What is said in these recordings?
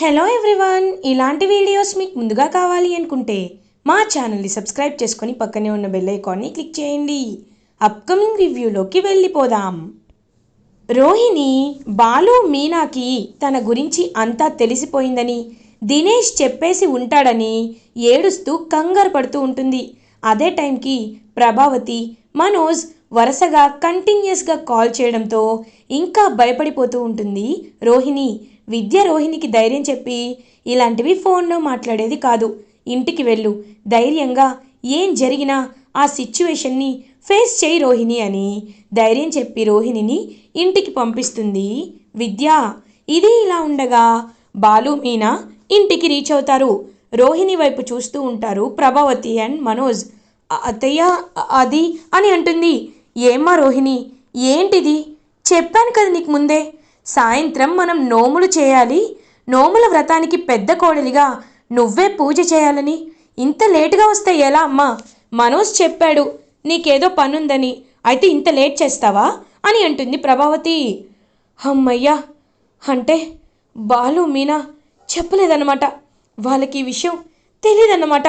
Hello everyone ఇలాంటి videos మీకు ముందుగా కావాలి అనుకుంటే మా ఛానల్ని సబ్స్క్రైబ్ చేసుకొని పక్కనే ఉన్న బెల్ ఐకాన్ని క్లిక్ చేయండి. అప్కమింగ్ రివ్యూలోకి వెళ్ళిపోదాం. రోహిణి బాలు మీనాకి తన గురించి అంతా తెలిసిపోయిందని దినేష్ చెప్పేసి ఉంటాడని ఏడుస్తూ కంగారు పడుతూ ఉంటుంది. అదే టైంకి ప్రభావతి మనోజ్ వరుసగా కంటిన్యూస్గా కాల్ చేయడంతో ఇంకా భయపడిపోతూ ఉంటుంది రోహిణి. విద్య రోహిణికి ధైర్యం చెప్పి ఇలాంటివి ఫోన్లో మాట్లాడేది కాదు. ఇంటికి వెళ్ళు. ధైర్యంగా ఏం జరిగినా ఆ సిచ్యువేషన్ని ఫేస్ చేయి రోహిణి అని ధైర్యం చెప్పి రోహిణిని ఇంటికి పంపిస్తుంది. విద్య ఇది ఇలా ఉండగా బాలు మీనా ఇంటికి రీచ్ అవుతారు. రోహిణి వైపు చూస్తూ ఉంటారు ప్రభావతి అండ్ మనోజ్. అతయ్య అత్తయ్య అది అని అంటుంది. ఏమ్మా రోహిణి ఏంటిది? చెప్పాను కదా నీకు ముందే. సాయంత్రం మనం నోములు చేయాలి. నోముల వ్రతానికి పెద్ద కోడలిగా నువ్వే పూజ చేయాలని. ఇంత లేటుగా వస్తే ఎలా అమ్మా? మనోజ్ చెప్పాడు నీకేదో పనుందని. అయితే ఇంత లేట్ చేస్తావా? అని అంటుంది ప్రభావతి. అమ్మయ్యా అంటే బాలు మీనా చెప్పలేదన్నమాట. వాళ్ళకి ఈ విషయం తెలియదన్నమాట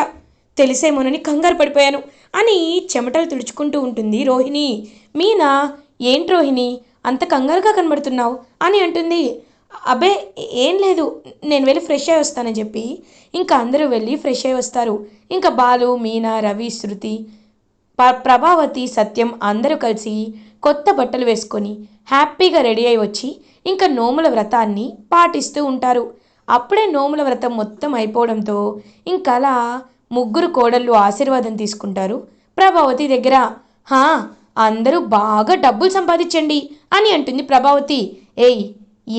తెలిసేమోనని కంగారు పడిపోయాను అని చెమటలు తుడుచుకుంటూ ఉంటుంది రోహిణి. మీనా ఏంటి రోహిణి? అంత కంగారుగా కనబడుతున్నావు? అని అంటుంది. అబ్బే ఏం లేదు. నేను వెళ్ళి ఫ్రెష్ అయి వస్తానని చెప్పి. ఇంకా అందరూ వెళ్ళి ఫ్రెష్ అయ్యి వస్తారు. ఇంకా బాలు మీనా రవి శృతి ప ప్రభావతి సత్యం అందరూ కలిసి కొత్త బట్టలు వేసుకొని హ్యాపీగా రెడీ అయి వచ్చి ఇంకా నోముల వ్రతాన్ని పాటిస్తూ ఉంటారు. అప్పుడే నోముల వ్రతం మొత్తం అయిపోవడంతో ఇంకా అలా ముగ్గురు కోడళ్ళు ఆశీర్వాదం తీసుకుంటారు ప్రభావతి దగ్గర. హా అందరూ బాగా డబ్బులు సంపాదించండి అని అంటుంది ప్రభావతి. ఏయ్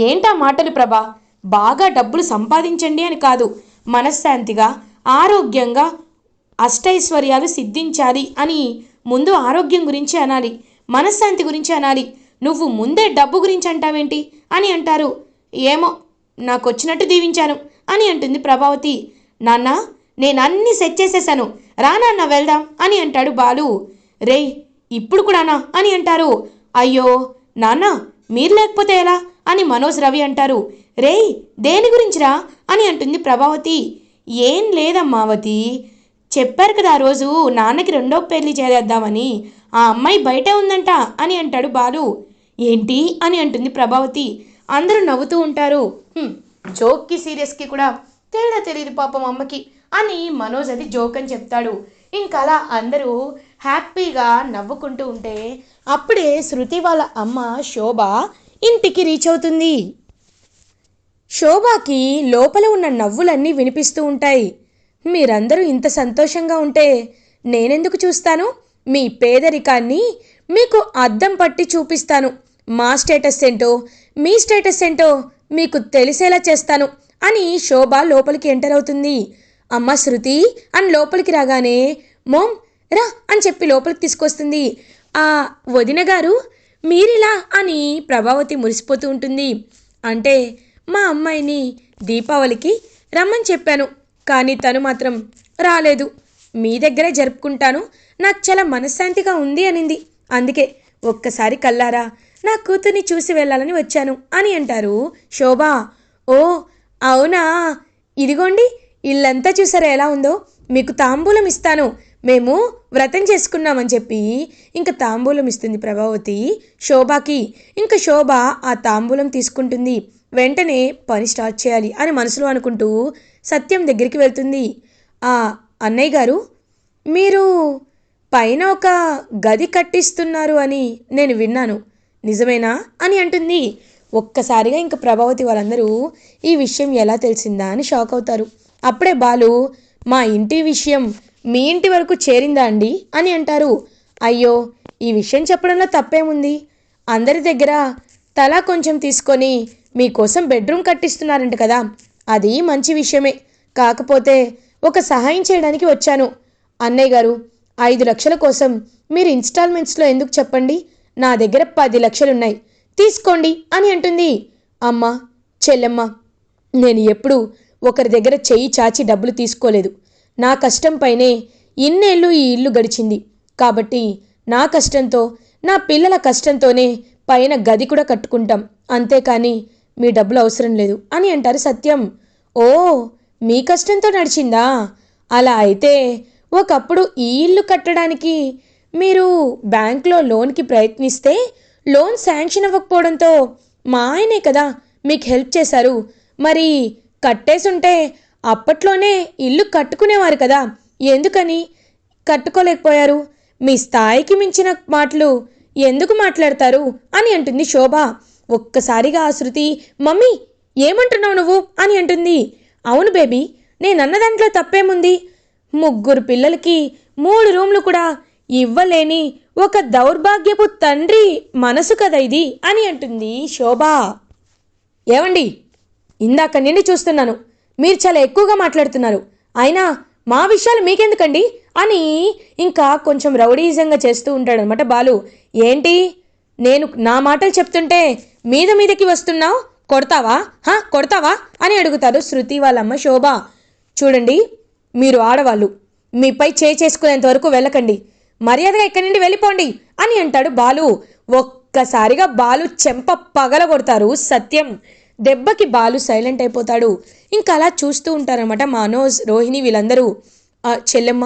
ఏంటా మాటలు ప్రభా? బాగా డబ్బులు సంపాదించండి అని కాదు మనశ్శాంతిగా ఆరోగ్యంగా అష్టైశ్వర్యాలు సిద్ధించాలి అని ముందు ఆరోగ్యం గురించి అనాలి మనశ్శాంతి గురించి అనాలి. నువ్వు ముందే డబ్బు గురించి అంటావేంటి? అని అంటారు. ఏమో నాకు వచ్చినట్టు దీవించాను అని అంటుంది ప్రభావతి. నాన్న నేను అన్నీ సెట్ చేసేసాను. రా నాన్న వెళ్దాం అని అంటాడు బాలు. రేయ్ ఇప్పుడు కూడానా అని అంటారు. అయ్యో నాన్న మీరు లేకపోతే ఎలా? అని మనోజ్ రవి అంటారు. రేయ్ దేని గురించిరా? అని అంటుంది ప్రభావతి. ఏం లేదమ్మావతి చెప్పారు కదా ఆ రోజు నాన్నకి రెండో పెళ్ళి చేరేద్దామని ఆ అమ్మాయి బయటే ఉందంట అని అంటాడు బాలు. ఏంటి? అని అంటుంది ప్రభావతి. అందరూ నవ్వుతూ ఉంటారు. జోక్కి సీరియస్కి కూడా తేడా తెలియదు పాపం అమ్మకి అని మనోజ్ అది జోక్ అని చెప్తాడు. ఇంకా అలా అందరూ హ్యాపీగా నవ్వుకుంటూ ఉంటే అప్పుడే శృతి వాళ్ళ అమ్మ శోభ ఇంటికి రీచ్ అవుతుంది. శోభకి లోపల ఉన్న నవ్వులన్నీ వినిపిస్తూ ఉంటాయి. మీరందరూ ఇంత సంతోషంగా ఉంటే నేనెందుకు చూస్తాను? మీ పేదరికాన్ని మీకు అద్దం పట్టి చూపిస్తాను. మా స్టేటస్ ఏంటో మీ స్టేటస్ ఏంటో మీకు తెలిసేలా చేస్తాను అని శోభ లోపలికి ఎంటర్ అవుతుంది. అమ్మ శృతి అని లోపలికి రాగానే మోమ్ రా అని చెప్పి లోపలికి తీసుకొస్తుంది. ఆ వదిన గారు మీరిలా అని ప్రభావతి మురిసిపోతూ ఉంటుంది. అంటే మా అమ్మాయిని దీపావళికి రమ్మని చెప్పాను కానీ తను మాత్రం రాలేదు. మీ దగ్గరే జరుపుకుంటాను. నాకు చాలా మనశ్శాంతిగా ఉంది అనింది. అందుకే ఒక్కసారి కల్లారా నా కూతుర్ని చూసి వెళ్ళాలని వచ్చాను అని అంటారు శోభ. ఓ అవునా? ఇదిగోండి ఇల్లంతా చూసారా ఎలా ఉందో? మీకు తాంబూలం ఇస్తాను. మేము వ్రతం చేసుకున్నామని చెప్పి ఇంకా తాంబూలం ఇస్తుంది ప్రభావతి శోభకి. ఇంకా శోభ ఆ తాంబూలం తీసుకుంటుంది. వెంటనే పని స్టార్ట్ చేయాలి అని మనసులో అనుకుంటూ సత్యం దగ్గరికి వెళ్తుంది. ఆ అన్నయ్య గారు మీరు పైన ఒక గది కట్టిస్తున్నారు అని నేను విన్నాను. నిజమేనా అని అంటుంది. ఒక్కసారిగా ఇంక ప్రభావతి వాళ్ళందరూ ఈ విషయం ఎలా తెలిసిందా అని షాక్ అవుతారు. అప్పుడే బాలు మా ఇంటి విషయం మీ ఇంటి వరకు చేరిందా అండి? అని అంటారు. అయ్యో ఈ విషయం చెప్పడంలో తప్పేముంది? అందరి దగ్గర తలా కొంచెం తీసుకొని మీకోసం బెడ్రూమ్ కట్టిస్తున్నారంట కదా. అది మంచి విషయమే. కాకపోతే ఒక సహాయం చేయడానికి వచ్చాను. అన్నయ్య గారు ఐదు లక్షల కోసం మీరు ఇన్స్టాల్మెంట్స్లో ఎందుకు చెప్పండి? నా దగ్గర పది లక్షలున్నాయి. తీసుకోండి అని అంటుంది. అమ్మ చెల్లెమ్మ నేను ఎప్పుడూ ఒకరి దగ్గర చెయ్యి చాచి డబ్బులు తీసుకోలేదు. నా కష్టంపైనే ఇన్నేళ్ళు ఈ ఇల్లు గడిచింది. కాబట్టి నా కష్టంతో నా పిల్లల కష్టంతోనే పైన గది కూడా కట్టుకుంటాం. అంతేకాని మీ డబ్బులు అవసరం లేదు అని అంటారు సత్యం. ఓ మీ కష్టంతో నడిచిందా? అలా అయితే ఒకప్పుడు ఈ ఇల్లు కట్టడానికి మీరు బ్యాంక్లో లోన్కి ప్రయత్నిస్తే లోన్ శాంక్షన్ అవ్వకపోవడంతో మా ఆయనే కదా మీకు హెల్ప్ చేశారు. మరి కట్టేసుంటే అప్పట్లోనే ఇల్లు కట్టుకునేవారు కదా. ఎందుకని? కట్టుకోలేకపోయారు. మీ స్థాయికి మించిన మాటలు ఎందుకు మాట్లాడతారు? అని అంటుంది శోభ. ఒక్కసారిగా ఆ శృతి మమ్మీ ఏమంటున్నావు నువ్వు? అని అంటుంది. అవును బేబీ నేనన్న దాంట్లో తప్పేముంది? ముగ్గురు పిల్లలకి మూడు రూమ్లు కూడా ఇవ్వలేని ఒక దౌర్భాగ్యపు తండ్రి మనసు కదా ఇది అని అంటుంది శోభ. ఏమండి ఇందాక నుండి చూస్తున్నాను. మీరు చాలా ఎక్కువగా మాట్లాడుతున్నారు. అయినా మా విషయాలు మీకెందుకండి? అని ఇంకా కొంచెం రౌడీజంగా చేస్తూ ఉంటాడనమాట బాలు. ఏంటి? నేను నా మాటలు చెప్తుంటే మీద మీదకి వస్తున్నావు? కొడతావా? హా? కొడతావా? అని అడుగుతారు శృతి వాళ్ళమ్మ శోభ. చూడండి మీరు ఆడవాళ్ళు. మీపై చేయి చేసుకునేంత వరకు వెళ్ళకండి. మర్యాదగా ఇక్కడి నుండి వెళ్ళిపోండి అని అంటాడు బాలు. ఒక్కసారిగా బాలు చెంప పగల కొడతారు సత్యం. దెబ్బకి బాలు సైలెంట్ అయిపోతాడు. ఇంకా అలా చూస్తూ ఉంటారనమాట మనోజ్ రోహిణి వీళ్ళందరూ. చెల్లెమ్మ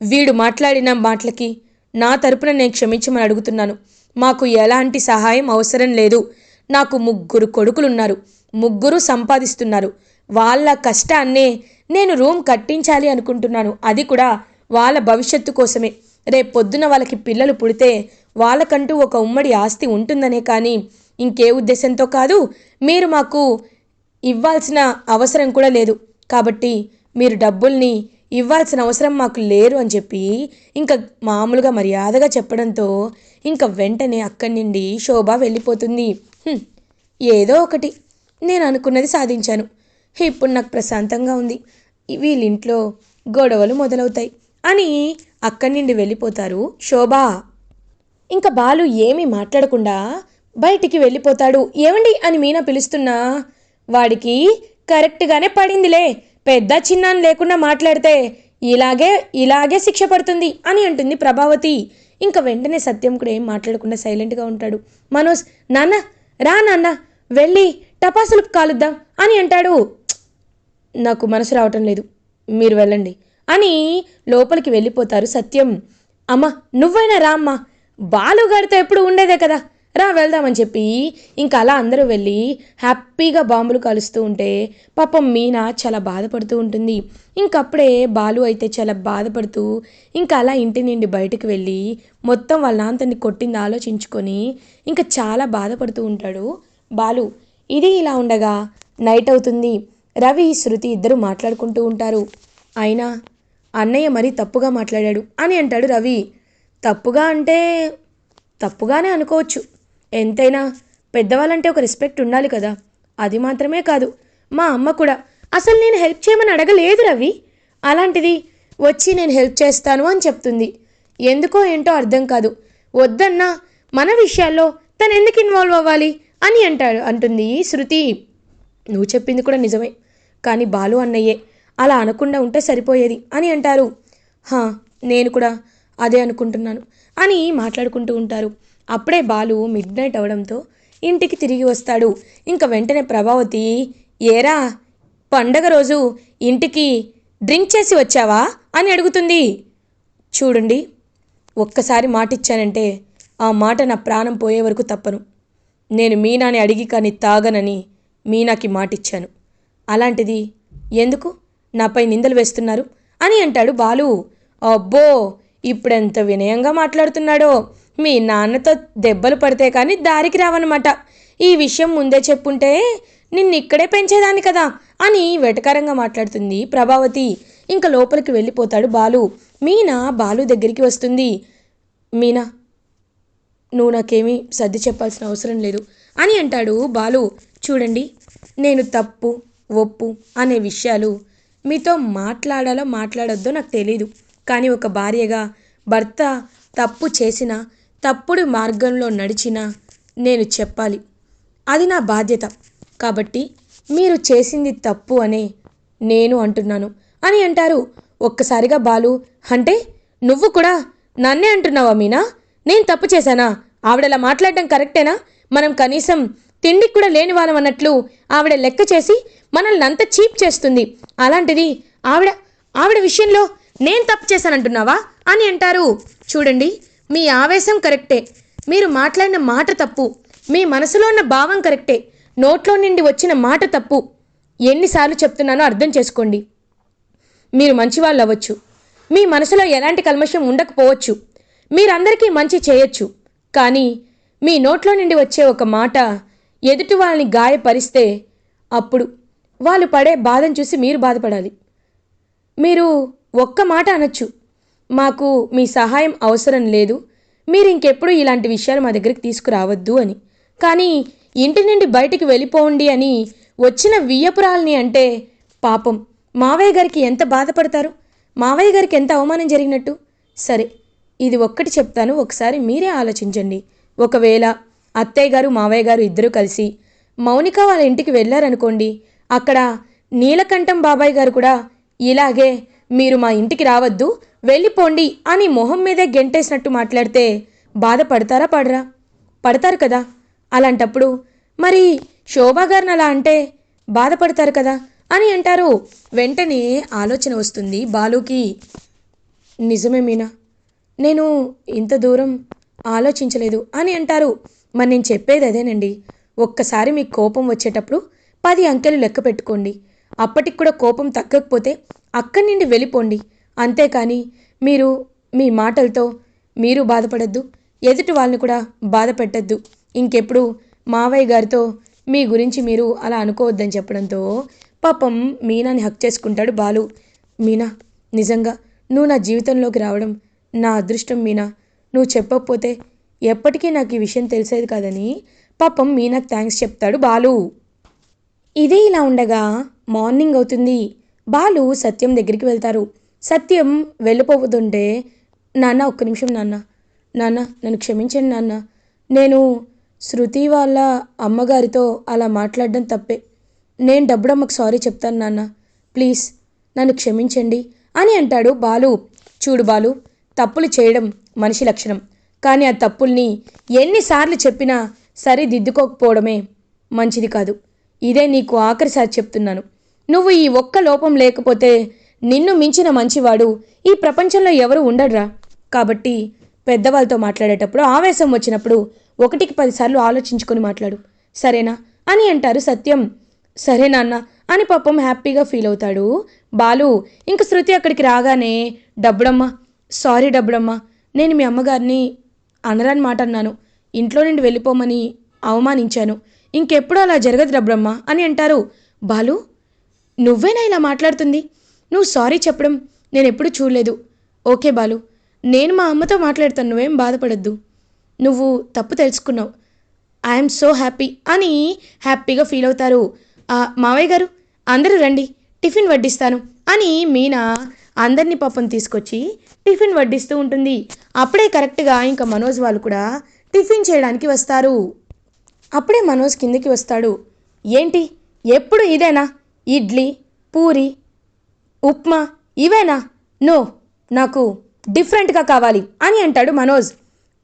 వీడు మాట్లాడిన మాటలకి నా తరపున నేను క్షమించమని అడుగుతున్నాను. మాకు ఎలాంటి సహాయం అవసరం లేదు. నాకు ముగ్గురు కొడుకులున్నారు. ముగ్గురు సంపాదిస్తున్నారు. వాళ్ళ కష్టాన్నే నేను రూమ్ కట్టించాలి అనుకుంటున్నాను. అది కూడా వాళ్ళ భవిష్యత్తు కోసమే. రేపు పొద్దున వాళ్ళకి పిల్లలు పుడితే వాళ్ళకంటూ ఒక ఉమ్మడి ఆస్తి ఉంటుందనే కానీ ఇంకే ఉద్దేశంతో కాదు మీరు మాకు ఇవ్వాల్సిన అవసరం కూడా లేదు. కాబట్టి మీరు డబ్బుల్ని ఇవ్వాల్సిన అవసరం మాకు లేరు అని చెప్పి ఇంకా మామూలుగా మర్యాదగా చెప్పడంతో ఇంకా వెంటనే అక్కడి నుండి శోభ వెళ్ళిపోతుంది. ఏదో ఒకటి నేను అనుకున్నది సాధించాను. ఇప్పుడు నాకు ప్రశాంతంగా ఉంది. వీళ్ళింట్లో గొడవలు మొదలవుతాయి అని అక్కడి నుండి వెళ్ళిపోతారు శోభ. ఇంకా బాలు ఏమీ మాట్లాడకుండా బయటికి వెళ్ళిపోతాడు. ఏమండి అని మీనా పిలుస్తున్నా. వాడికి కరెక్ట్గానే పడిందిలే. పెద్ద చిన్నాన్ని లేకుండా మాట్లాడితే ఇలాగే ఇలాగే శిక్ష పడుతుంది అని అంటుంది ప్రభావతి. ఇంకా వెంటనే సత్యం కూడా ఏం మాట్లాడకుండా సైలెంట్గా ఉంటాడు. మనోజ్ నాన్న రా నాన్న వెళ్ళి టపాసులు కాలుద్దాం అని అంటాడు. నాకు మనసు రావటం లేదు. మీరు వెళ్ళండి అని లోపలికి వెళ్ళిపోతారు సత్యం. అమ్మ నువ్వైనా రా అమ్మా. బాలుగాడితో ఎప్పుడు ఉండేదే కదా. రా వెళ్దామని చెప్పి ఇంకా అలా అందరూ వెళ్ళి హ్యాపీగా బాంబులు కలుస్తూ ఉంటే పాపం మీనా చాలా బాధపడుతూ ఉంటుంది. ఇంకప్పుడే బాలు అయితే చాలా బాధపడుతూ ఇంకా అలా ఇంటి నుండి బయటకు వెళ్ళి మొత్తం వాళ్ళ నాన్నతని కొట్టింది ఆలోచించుకొని ఇంకా చాలా బాధపడుతూ ఉంటాడు. బాలు ఇది ఇలా ఉండగా నైట్ అవుతుంది. రవి శృతి ఇద్దరు మాట్లాడుకుంటూ ఉంటారు. అయినా అన్నయ్య మరీ తప్పుగా మాట్లాడాడు అని అంటాడు రవి. తప్పుగా అంటే తప్పుగానే అనుకోవచ్చు. ఎంతైనా పెద్దవాళ్ళంటే ఒక రెస్పెక్ట్ ఉండాలి కదా. అది మాత్రమే కాదు మా అమ్మ కూడా అసలు నేను హెల్ప్ చేయమని అడగలేదు రవి. అలాంటిది వచ్చి నేను హెల్ప్ చేస్తాను అని చెప్తుంది. ఎందుకో ఏంటో అర్థం కాదు. వద్దన్నా మన విషయాల్లో తను ఎందుకు ఇన్వాల్వ్ అవ్వాలి అని అంటాడు అంటుంది శృతి. నువ్వు చెప్పింది కూడా నిజమే. కానీ బాలు అన్నయ్యే అలా అనకుండా ఉంటే సరిపోయేది అని అంటారు. హా నేను కూడా అదే అనుకుంటున్నాను అని మాట్లాడుకుంటూ ఉంటారు. అప్పుడే బాలు మిడ్ నైట్ అవడంతో ఇంటికి తిరిగి వస్తాడు. ఇంకా వెంటనే ప్రభావతి ఏరా పండగ రోజు ఇంటికి డ్రింక్ చేసి వచ్చావా? అని అడుగుతుంది. చూడండి ఒక్కసారి మాట ఇచ్చానంటే ఆ మాట నా ప్రాణం పోయే వరకు తప్పను. నేను మీనాని అడిగి కానీ తాగనని మీనాకి మాటిచ్చాను. అలాంటిది ఎందుకు? నాపై నిందలు వేస్తున్నారు అని అంటాడు బాలు. అబ్బో ఇప్పుడెంత వినయంగా మాట్లాడుతున్నాడో! మీ నాన్నతో దెబ్బలు పడితే కానీ దారికి రావన్నమాట. ఈ విషయం ముందే చెప్పుంటే నిన్ను ఇక్కడే పెంచేదాన్ని కదా అని వెటకారంగా మాట్లాడుతుంది ప్రభావతి. ఇంకా లోపలికి వెళ్ళిపోతాడు బాలు. మీనా బాలు దగ్గరికి వస్తుంది. మీనా నువ్వు నాకేమీ సర్ది చెప్పాల్సిన అవసరం లేదు అని అంటాడు బాలు. చూడండి నేను తప్పు ఒప్పు అనే విషయాలు మీతో మాట్లాడాలో మాట్లాడొద్దో నాకు తెలీదు. కానీ ఒక భార్యగా భర్త తప్పు చేసినా తప్పుడు మార్గంలో నడిచినా నేను చెప్పాలి. అది నా బాధ్యత. కాబట్టి మీరు చేసింది తప్పు అనే నేను అంటున్నాను. అని అంటారు ఒక్కసారిగా బాలు. అంటే నువ్వు కూడా నన్నే అంటున్నావా మీనా? నేను తప్పు చేశానా? ఆవిడలా మాట్లాడడం కరెక్టేనా? మనం కనీసం తిండికి కూడా లేని వాళ్ళం అన్నట్లు ఆవిడ లెక్క చేసి మనల్ని అంత చీప్ చేస్తుంది. అలాంటిది ఆవిడ ఆవిడ విషయంలో నేను తప్పు చేశానంటున్నావా? అని అంటారు. చూడండి. మీ ఆవేశం కరెక్టే. మీరు మాట్లాడిన మాట తప్పు. మీ మనసులో ఉన్న భావం కరెక్టే. నోట్లో నుండి వచ్చిన మాట తప్పు. ఎన్నిసార్లు చెప్తున్నానో అర్థం చేసుకోండి. మీరు మంచివాళ్ళు అవ్వచ్చు. మీ మనసులో ఎలాంటి కల్మషం ఉండకపోవచ్చు. మీరందరికీ మంచి చేయొచ్చు. కానీ మీ నోట్లో నుండి వచ్చే ఒక మాట ఎదుటి వాళ్ళని గాయపరిస్తే అప్పుడు వాళ్ళు పడే బాధను చూసి మీరు బాధపడాలి. మీరు ఒక్క మాట అనొచ్చు. మాకు మీ సహాయం అవసరం లేదు. మీరు ఇంకెప్పుడు ఇలాంటి విషయాలు మా దగ్గరికి తీసుకురావద్దు అని. కానీ ఇంటి నుండి బయటికి వెళ్ళిపోండి అని వచ్చిన వియ్యపురాల్ని అంటే పాపం. మావయ్య గారికి ఎంత బాధపడతారు? మావయ్య గారికి ఎంత అవమానం జరిగినట్టు? సరే ఇది ఒక్కటి చెప్తాను ఒకసారి మీరే ఆలోచించండి. ఒకవేళ అత్తయ్య గారు మావయ్య గారు ఇద్దరూ కలిసి మౌనిక వాళ్ళ ఇంటికి వెళ్ళారనుకోండి అక్కడ నీలకంఠం బాబాయ్ గారు కూడా ఇలాగే మీరు మా ఇంటికి రావద్దు వెళ్ళిపోండి అని మొహం మీదే గెంటేసినట్టు మాట్లాడితే బాధపడతారా పడరా? పడతారు కదా. అలాంటప్పుడు మరి శోభాగారిని అలా అంటే బాధపడతారు కదా అని అంటారు. వెంటనే ఆలోచన వస్తుంది బాలుకి. నిజమే మీనా. నేను ఇంత దూరం ఆలోచించలేదు అని అంటారు. మరి నేను చెప్పేది అదేనండి. ఒక్కసారి మీకు కోపం వచ్చేటప్పుడు పది అంకెలు లెక్క పెట్టుకోండి. అప్పటికి కూడా కోపం తగ్గకపోతే అక్కడి నుండి వెళ్ళిపోండి. అంతేకాని మీరు మీ మాటలతో మీరు బాధపడద్దు. ఎదుటి వాళ్ళని కూడా బాధ పెట్టద్దు ఇంకెప్పుడు మావయ్య గారితో మీ గురించి మీరు అలా అనుకోవద్దని చెప్పడంతో పాపం మీనాని హక్ చేసుకుంటాడు బాలు. మీనా నిజంగా నువ్వు నా జీవితంలోకి రావడం నా అదృష్టం మీనా. నువ్వు చెప్పకపోతే ఎప్పటికీ నాకు ఈ విషయం తెలిసేది కాదని పాపం మీనాకు థ్యాంక్స్ చెప్తాడు బాలు. ఇదే ఇలా ఉండగా మార్నింగ్ అవుతుంది. బాలు సత్యం దగ్గరికి వెళ్తారు. సత్యం వెళ్ళిపోతుంటే నాన్న ఒక్క నిమిషం నాన్న. నాన్న నన్ను క్షమించండి నాన్న. నేను శృతి వాళ్ళ అమ్మగారితో అలా మాట్లాడడం తప్పే. నేను డబ్బుడమ్మకు సారీ చెప్తాను నాన్న. ప్లీజ్ నన్ను క్షమించండి అని అంటాడు బాలు. చూడు బాలు తప్పులు చేయడం మనిషి లక్షణం. కానీ ఆ తప్పుల్ని ఎన్నిసార్లు చెప్పినా సరిదిద్దుకోకపోవడమే మంచిది కాదు. ఇదే నీకు ఆఖరిసారి చెప్తున్నాను. నువ్వు ఈ ఒక్క లోపం లేకపోతే నిన్ను మించిన మంచివాడు ఈ ప్రపంచంలో ఎవరు ఉండడురా? కాబట్టి పెద్దవాళ్ళతో మాట్లాడేటప్పుడు ఆవేశం వచ్చినప్పుడు ఒకటికి పదిసార్లు ఆలోచించుకొని మాట్లాడు. సరేనా? అని అంటారు సత్యం. సరే నాన్న అని పాపం హ్యాపీగా ఫీల్ అవుతాడు. బాలు ఇంక శృతి అక్కడికి రాగానే డబ్బుడమ్మ సారీ డబ్బుడమ్మ నేను మీ అమ్మగారిని అనరాని మాట అన్నాను. ఇంట్లో నుండి వెళ్ళిపోమని అవమానించాను. ఇంకెప్పుడు అలా జరగదు డబ్బుడమ్మ అని అంటారు. బాలు నువ్వేనా ఇలా మాట్లాడుతుంది? నువ్వు సారీ చెప్పడం నేను ఎప్పుడూ చూడలేదు. ఓకే బాలు నేను మా అమ్మతో మాట్లాడతాను నువ్వేం బాధపడద్దు. నువ్వు తప్పు తెలుసుకున్నావు. ఐఎమ్ సో హ్యాపీ అని హ్యాపీగా ఫీల్ అవుతారు. మావయ్య గారు అందరూ రండి టిఫిన్ వడ్డిస్తాను అని మీనా అందరినీ పాపం తీసుకొచ్చి టిఫిన్ వడ్డిస్తూ ఉంటుంది. అప్పుడే కరెక్ట్గా ఇంకా మనోజ్ వాళ్ళు కూడా టిఫిన్ చేయడానికి వస్తారు. అప్పుడే మనోజ్ కిందికి వస్తాడు. ఏంటి? ఎప్పుడు ఇదేనా? ఇడ్లీ పూరి ఉప్మా ఇవేనా? నో నాకు డిఫరెంట్గా కావాలి అని అంటాడు మనోజ్.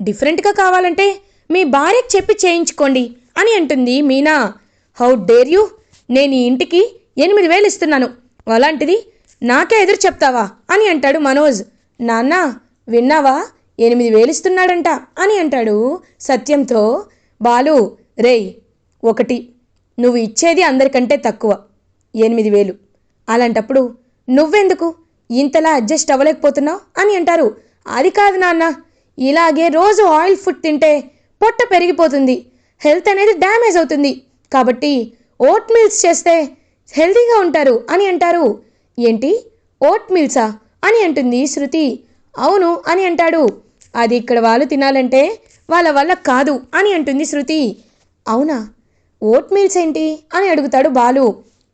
డిఫరెంట్గా కావాలంటే మీ భార్యకి చెప్పి చేయించుకోండి అని అంటుంది మీనా. How dare you? నేను ఈ ఇంటికి ఎనిమిది వేలు ఇస్తున్నాను. అలాంటిది నాకే ఎదురు చెప్తావా? అని అంటాడు మనోజ్. నాన్న విన్నావా? ఎనిమిది వేలు ఇస్తున్నాడంట అని అంటాడు సత్యంతో. బాలు రేయ్ ఒకటి. నువ్వు ఇచ్చేది అందరికంటే తక్కువ. ఎనిమిది వేలు అలాంటప్పుడు నువ్వెందుకు ఇంతలా అడ్జస్ట్ అవ్వలేకపోతున్నావు అని అంటారు. అది కాదు నాన్న ఇలాగే రోజు ఆయిల్ ఫుడ్ తింటే పొట్ట పెరిగిపోతుంది హెల్త్ అనేది డ్యామేజ్ అవుతుంది. కాబట్టి ఓట్ మీల్స్ చేస్తే హెల్తీగా ఉంటారు అని అంటారు. ఏంటి? ఓట్ మీల్సా అని అంటుంది శృతి. అవును అని అంటాడు. అది ఇక్కడ వాళ్ళు తినాలంటే వాళ్ళ వల్ల కాదు అని అంటుంది శృతి. అవునా? ఓట్ మీల్స్ ఏంటి? అని అడుగుతాడు బాలు.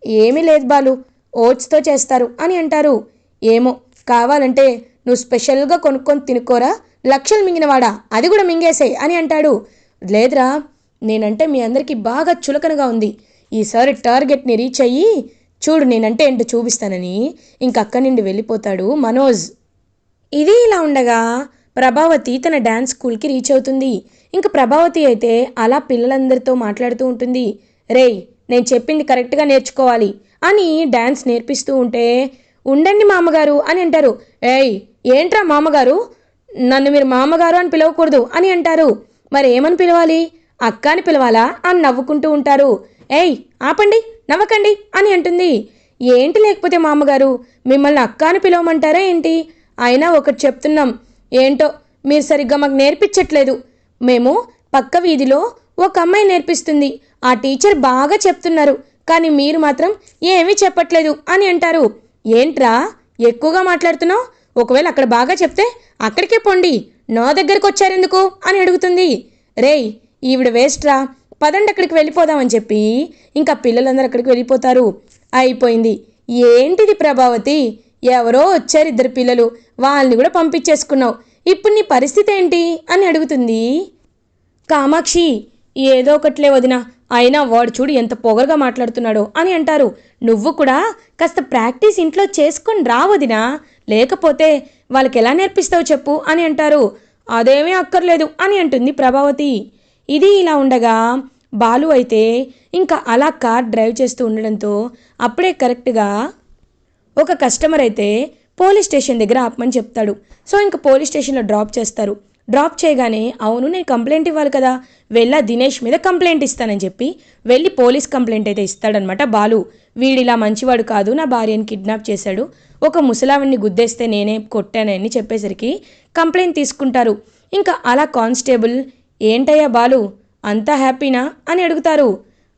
ఏమీ లేదు బాలు ఓట్స్తో చేస్తారు అని అంటారు. ఏమో కావాలంటే నువ్వు స్పెషల్గా కొనుక్కొని తినుకోరా లక్షలు మింగినవాడా అది కూడా మింగేసే అని అంటాడు. లేదురా నేనంటే మీ అందరికీ బాగా చులకనగా ఉంది. ఈసారి టార్గెట్ని రీచ్ అయ్యి చూడు నేనంటే ఏంటో చూపిస్తానని ఇంక అక్కడి నుండి వెళ్ళిపోతాడు మనోజ్. ఇది ఇలా ఉండగా ప్రభావతి తన డ్యాన్స్ స్కూల్కి రీచ్ అవుతుంది. ఇంకా ప్రభావతి అయితే అలా పిల్లలందరితో మాట్లాడుతూ ఉంటుంది. రేయ్ నేను చెప్పింది కరెక్ట్గా నేర్చుకోవాలి అని డ్యాన్స్ నేర్పిస్తూ ఉంటే ఉండండి మామగారు అని అంటారు. ఏయ్ ఏంట్రా మామగారు? నన్ను మీరు మామగారు అని పిలవకూడదు అని అంటారు. మరి ఏమని పిలవాలి? అక్క అని పిలవాలా? అని నవ్వుకుంటూ ఉంటారు. ఏయ్ ఆపండి నవ్వకండి అని అంటుంది. ఏంటి లేకపోతే మామగారు మిమ్మల్ని అక్క అని పిలవమంటారా ఏంటి? అయినా ఒకటి చెప్తున్నాం. ఏంటో మీరు సరిగ్గా మాకు నేర్పించట్లేదు. మేము పక్క వీధిలో ఒక అమ్మాయి నేర్పిస్తుంది. ఆ టీచర్ బాగా చెప్తున్నారు కానీ మీరు మాత్రం ఏమీ చెప్పట్లేదు అని అంటారు. ఏంట్రా? ఎక్కువగా మాట్లాడుతున్నావు? ఒకవేళ అక్కడ బాగా చెప్తే అక్కడికే పొండి. నా దగ్గరకు వచ్చారెందుకు? అని అడుగుతుంది. రేయ్ ఈవిడ వేస్ట్రా పదండి అక్కడికి వెళ్ళిపోదామని చెప్పి ఇంకా పిల్లలందరూ అక్కడికి వెళ్ళిపోతారు. అయిపోయింది. ఏంటిది ప్రభావతి? ఎవరో వచ్చారు ఇద్దరు పిల్లలు. వాళ్ళని కూడా పంపించేసుకున్నావు. ఇప్పుడు నీ పరిస్థితి ఏంటి? అని అడుగుతుంది కామాక్షి. ఏదో ఒకట్లే వదిన. అయినా వాడు చూడు ఎంత పొగరుగా మాట్లాడుతున్నాడో అని అంటారు. నువ్వు కూడా కాస్త ప్రాక్టీస్ ఇంట్లో చేసుకొని రా వదినా. లేకపోతే వాళ్ళకి ఎలా నేర్పిస్తావు చెప్పు అని అంటారు. అదేమీ అక్కర్లేదు అని అంటుంది ప్రభావతి. ఇది ఇలా ఉండగా బాలు అయితే ఇంకా అలా కార్ డ్రైవ్ చేస్తూ ఉండడంతో అప్పుడే కరెక్ట్గా ఒక కస్టమర్ అయితే పోలీస్ స్టేషన్ దగ్గర ఆపమని చెప్తాడు. సో ఇంకా పోలీస్ స్టేషన్లో డ్రాప్ చేస్తారు. డ్రాప్ చేయగానే అవును నేను కంప్లైంట్ ఇవ్వాలి కదా. వెళ్ళా దినేష్ మీద కంప్లైంట్ ఇస్తానని చెప్పి వెళ్ళి పోలీస్ కంప్లైంట్ అయితే ఇస్తాడనమాట బాలు. వీడిలా మంచివాడు కాదు నా భార్యని కిడ్నాప్ చేశాడు. ఒక ముసలావిని గుద్దేస్తే నేనే కొట్టానని చెప్పేసరికి కంప్లైంట్ తీసుకుంటారు. ఇంకా అలా కానిస్టేబుల్ ఏంటయ్యా బాలు అంతా హ్యాపీనా? అని అడుగుతారు.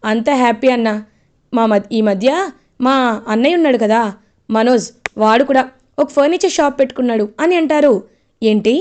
అంతా హ్యాపీ అన్నా. మా మ ఈ మధ్య మా అన్నయ్య ఉన్నాడు కదా మనోజ్ వాడు కూడా ఒక ఫర్నిచర్ షాప్ పెట్టుకున్నాడు అని అంటారు. ఏంటి?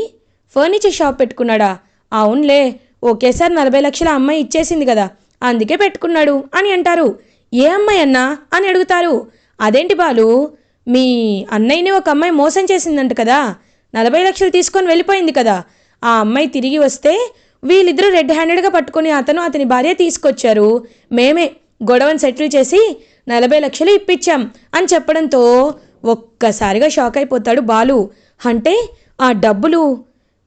ఫర్నిచర్ షాప్ పెట్టుకున్నాడా? అవునులే ఒకేసారి నలభై లక్షల అమ్మాయి ఇచ్చేసింది కదా అందుకే పెట్టుకున్నాడు అని అంటారు. ఏ అమ్మాయి అన్నా? అని అడుగుతారు. అదేంటి బాలు? మీ అన్నయ్యని ఒక అమ్మాయి మోసం చేసిందంట కదా నలభై లక్షలు తీసుకొని వెళ్ళిపోయింది కదా ఆ అమ్మాయి తిరిగి వస్తే వీళ్ళిద్దరూ రెడ్ హ్యాండెడ్గా పట్టుకుని అతను అతని భార్య తీసుకొచ్చారు. మేమే గొడవను సెటిల్ చేసి నలభై లక్షలు ఇప్పించాం అని చెప్పడంతో ఒక్కసారిగా షాక్ అయిపోతాడు బాలు. అంటే ఆ డబ్బులు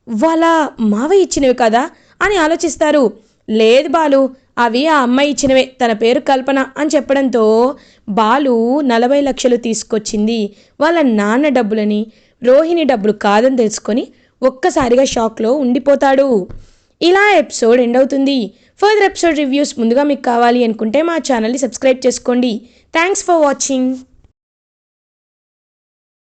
వాళ్ళ మావ ఇచ్చినవి కదా అని ఆలోచిస్తారు. లేదు బాలు అవి ఆ అమ్మాయి ఇచ్చినవే తన పేరు కల్పన అని చెప్పడంతో బాలు నలభై లక్షలు తీసుకొచ్చింది వాళ్ళ నాన్న డబ్బులని రోహిణి డబ్బులు కాదని తెలుసుకొని ఒక్కసారిగా షాక్లో ఉండిపోతాడు. ఇలా ఎపిసోడ్ ఎండ్ అవుతుంది. ఫర్దర్ ఎపిసోడ్ రివ్యూస్ ముందుగా మీకు కావాలి అనుకుంటే మా ఛానల్ని సబ్స్క్రైబ్ చేసుకోండి. Thanks for watching.